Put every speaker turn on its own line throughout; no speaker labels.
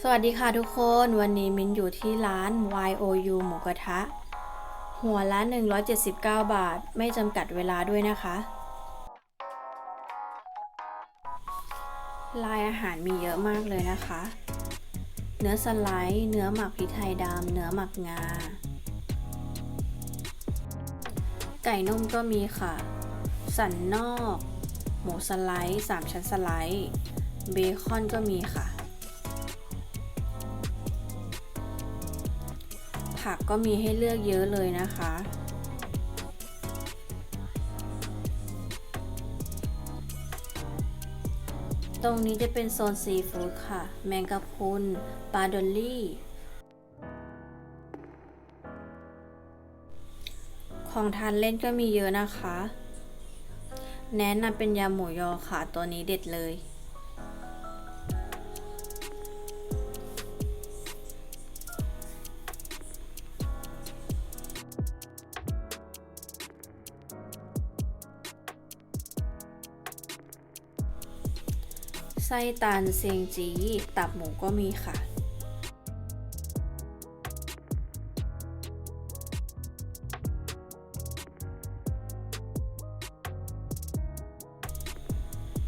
สวัสดีค่ะทุกคนวันนี้มิ้นอยู่ที่ร้าน YOU หมูกระทะ หัวละ 179 บาท ไม่จำกัดเวลาด้วยนะคะ ลายอาหารมีเยอะมากเลยนะคะ เนื้อสไลด์ เนื้อหมักพริกไทยดำเนื้อหมักงา ไก่นุ่มก็มีค่ะ สันนอก หมูสไลด์ 3 ชั้นสไลด์ เบคอนก็มีค่ะ ผักก็มีให้เลือกเยอะเลยนะคะ ตรงนี้จะเป็นโซนซีฟู้ดค่ะ แมงกะพรุนปลาดอลลี่ ของทานเล่นก็มีเยอะนะคะ แนะนำเป็นยำหมูยอค่ะ ตัวนี้เด็ดเลย ส้ตันเซียงจีตับหมูก็มีค่ะ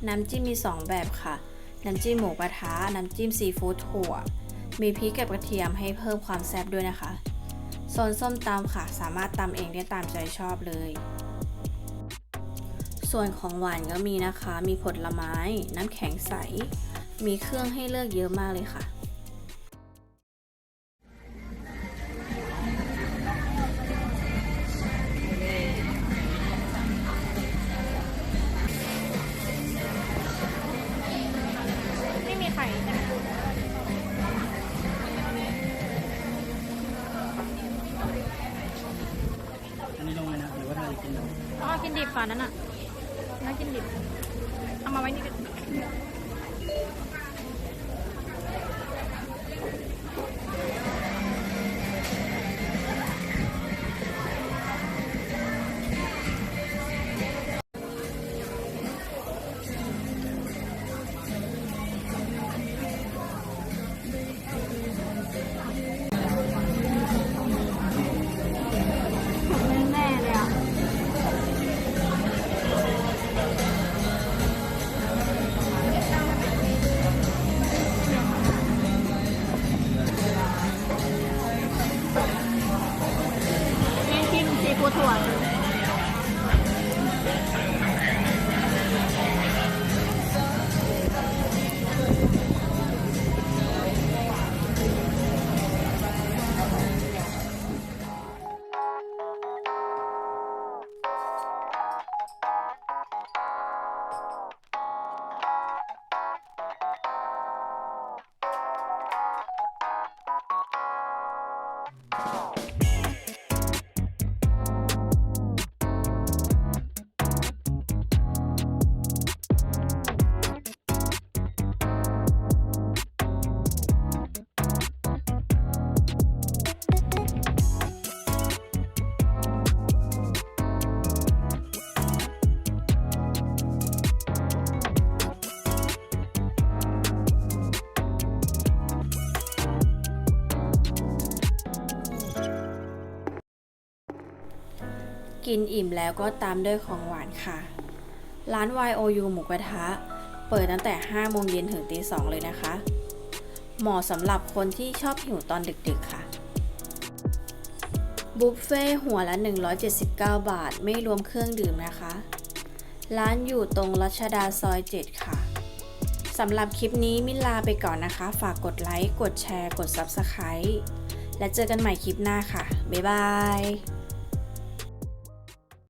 น้ำจิ้มมี 2 แบบค่ะ น้ำจิ้มหมูกระทะ น้ำจิ้มซีฟู้ดถั่ว มีพริกกับกระเทียมให้เพิ่มความแซ่บด้วยนะคะโซนส้มตำค่ะ สามารถตำเองได้ตามใจชอบเลย ส่วนของหวานก็มีนะคะ มีผลไม้ น้ำแข็งใส มีเครื่องให้เลือกเยอะมากเลยค่ะ
ไม่มีไข่ใช่ไหม
อันนี้ลงเลยนะ หรือว่าเราจะกินลง
ต้องเอากินดิบก่อนนั่นน่ะ น่ากินดิบ กินอิ่ม
แล้วก็ตามด้วยของหวานค่ะ ร้าน YOU หมูกระทะ เปิดตั้งแต่ 5 โมงเย็นถึงตี2เลยนะคะ เหมาะสำหรับคนที่ชอบหิวตอนดึกๆค่ะ บุฟเฟ่ต์หัวละ 179 บาท ไม่รวมเครื่องดื่มนะคะ ร้านอยู่ตรงรัชดาซอย 7 ค่ะสำหรับคลิปนี้มิลาไปก่อนนะคะ ฝากกดไลค์ กดแชร์ กด Subscribe และเจอกันใหม่คลิปหน้าค่ะ บ๊ายบาย